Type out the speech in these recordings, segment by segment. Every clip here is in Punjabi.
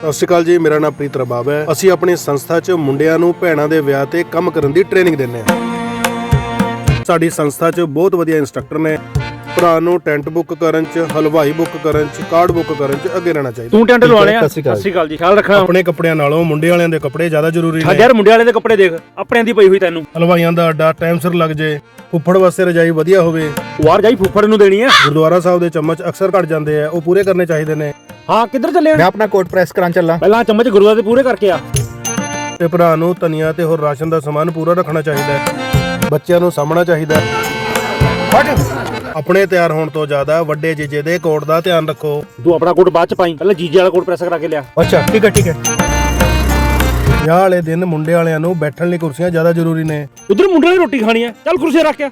ਸਤਿ ਸ਼੍ਰੀ ਅਕਾਲ ਜੀ ਮੇਰਾ ਨਾਮ ਪ੍ਰੀਤ ਰਬਾਬ ਹੈ। ਅਸੀਂ ਆਪਣੀ ਸੰਸਥਾ 'ਚ ਮੁੰਡਿਆਂ ਨੂੰ ਭੈਣਾਂ ਦੇ ਵਿਆਹ ਤੇ ਕੰਮ ਕਰਨ ਦੀ ਟ੍ਰੇਨਿੰਗ ਦਿੰਦੇ ਹਾਂ। ਸਾਡੀ ਸੰਸਥਾ 'ਚ ਬਹੁਤ ਵਧੀਆ ਇੰਸਟ੍ਰਕਟਰ ਨੇ। ਭਰਾ ਨੂੰ ਟੈਂਟ ਬੁੱਕ ਕਰਨ 'ਚ ਹਲਵਾਈ ਬੁੱਕ ਕਰਨ 'ਚ ਕਾਰਡ ਬੁੱਕ ਕਰਨ 'ਚ ਅੱਗੇ ਰਹਿਣਾ ਚਾਹੀਦਾ। ਤੂੰ ਟੈਂਟ ਲਵਾਣੇ ਆ ਸਤਿ ਸ਼੍ਰੀ ਅਕਾਲ। ਜੀ। ਖਿਆਲ ਰੱਖਣਾ। ਆਪਣੇ ਕੱਪੜਿਆਂ ਨਾਲੋਂ ਮੁੰਡੇ ਵਾਲਿਆਂ ਦੇ ਕੱਪੜੇ ਜ਼ਿਆਦਾ ਜ਼ਰੂਰੀ ਨੇ। ਯਾਰ ਮੁੰਡੇ ਵਾਲੇ ਦੇ ਕੱਪੜੇ ਦੇਖ। ਆਪਣਿਆਂ ਦੀ ਪਈ ਹੋਈ ਤੈਨੂੰ। ਹਲਵਾਈਆਂ ਦਾ ਅੱਡਾ ਟਾਈਮ ਸਿਰ ਲੱਗ ਜੇ। ਫੁੱਫੜ ਵਾਸਤੇ ਰਜਾਈ ਵਧੀਆ ਹੋਵੇ। ਵਾਰ ਜਾਈ ਫੁੱਫੜ ਨੂੰ ਦੇਣੀ ਆ। ਗੁਰਦੁਆਰਾ ਸਾਹਿਬ ਦੇ ਚਮਚ ਅਕਸਰ ਘਟ ਜਾਂਦੇ ਆ। ਉਹ ਪੂਰੇ ਕਰਨੇ ਚਾਹੀਦੇ ਨੇ। ਹਾਂ ਕਿੱਧਰ ਚੱਲੇ ਮੈਂ ਆਪਣਾ ਕੋਟ ਪ੍ਰੈਸ ਕਰਾਂ ਚੱਲਾਂ। ਪਹਿਲਾਂ ਚਮਚ ਗੁਰੂਆ ਦੇ ਪੂਰੇ ਕਰਕੇ ਆ। ਤੇ ਭਰਾ ਨੂੰ ਧਨੀਆ ਤੇ ਹੋਰ ਰਾਸ਼ਨ ਦਾ ਸਮਾਨ ਪੂਰਾ ਰੱਖਣਾ ਚਾਹੀਦਾ ਹੈ। ਬੱਚਿਆਂ ਨੂੰ ਸਾਂਭਣਾ ਚਾਹੀਦਾ ਹੈ। ਆਪਣੇ ਤਿਆਰ ਹੋਣ ਤੋਂ ਜ਼ਿਆਦਾ ਵੱਡੇ ਜੀਜੇ ਦੇ ਕੋਟ ਦਾ ਧਿਆਨ ਰੱਖੋ। ਤੂੰ ਆਪਣਾ ਕੋਟ ਬਾਅਦ ਚ ਪਾਈ। ਪਹਿਲਾਂ ਜੀਜੇ ਵਾਲਾ ਕੋਟ ਪ੍ਰੈਸ ਕਰਾ ਕੇ ਲਿਆ। ਅੱਛਾ ਠੀਕ ਹੈ ਠੀਕ ਹੈ। ਵਿਆਹ ਵਾਲੇ ਦਿਨ ਮੁੰਡੇ ਵਾਲਿਆਂ ਨੂੰ ਬੈਠਣ ਲਈ ਕੁਰਸੀਆਂ ਜ਼ਿਆਦਾ ਜ਼ਰੂਰੀ ਨੇ। ਉਧਰ ਮੁੰਡੇ ਨੇ ਰੋਟੀ ਖਾਣੀ ਆ ਚੱਲ ਕੁਰਸੀ ਰੱਖ ਆ।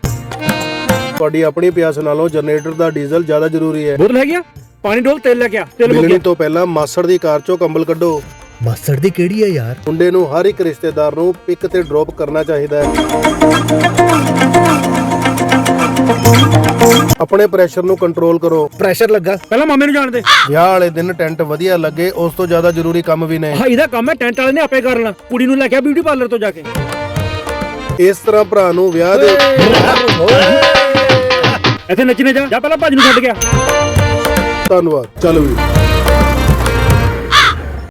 ਤੁਹਾਡੀ ਆਪਣੀ ਪਿਆਸ ਨਾਲੋਂ ਜਨਰੇਟਰ ਦਾ ਡੀਜ਼ਲ ਜ਼ਿਆਦਾ ਜ਼ਰੂਰੀ ਹੈ। ਬੋਤਲ ਹੈਗੀ ਆ? ਪਾਣੀ ਡੋਲ ਤੇਲ ਲੈ ਕੇ ਆ ਤੇਲ ਮੁੱਕ ਮਿਲਣੀ ਗਿਆ। ਤੋਂ ਪਹਿਲਾਂ ਮਾਸੜ ਦੀ ਕਾਰ ਚੋਂ ਕੰਬਲ ਕੱਢੋ। ਮਾਸੜ ਦੀ ਕਿਹੜੀ ਹੈ ਯਾਰ? ਮੁੰਡੇ ਨੂੰ ਹਰ ਇੱਕ ਰਿਸ਼ਤੇਦਾਰ ਨੂੰ ਪਿਕ ਤੇ ਡ੍ਰੌਪ ਕਰਨਾ ਚਾਹੀਦਾ ਹੈ। ਆਪਣੇ ਪ੍ਰੈਸ਼ਰ ਨੂੰ ਕੰਟਰੋਲ ਕਰੋ। ਪ੍ਰੈਸ਼ਰ ਲੱਗਾ। ਪਹਿਲਾਂ ਮਾਮੇ ਨੂੰ ਜਾਣ ਦੇ। ਵਿਆਹ ਵਾਲੇ ਦਿਨ ਟੈਂਟ ਵਧੀਆ ਲੱਗੇ ਉਸ ਤੋਂ ਜ਼ਿਆਦਾ ਜ਼ਰੂਰੀ ਕੰਮ ਵੀ ਨੇ ਹਾਂ ਇਹਦਾ ਕੰਮ ਹੈ ਟੈਂਟ ਵਾਲੇ ਨੇ ਆਪੇ ਕਰ ਲੈਣਾ। ਕੁੜੀ ਨੂੰ ਲੈ ਕੇ ਆ ਬਿਊਟੀ ਪਾਰਲਰ ਤੋਂ ਜਾ ਕੇ। ਇਸ ਤਰ੍ਹਾਂ ਭਰਾ ਨੂੰ ਵਿਆਹ ਦੇ ਇੱਥੇ ਨੱਚਣੇ ਜਾ। ਜਾ ਪਹਿਲਾਂ ਭਾਜੀ ਨੂੰ ਛੱਡ ਗਿਆ ਧੰਨਵਾਦ। ਚੱਲ ਵੀ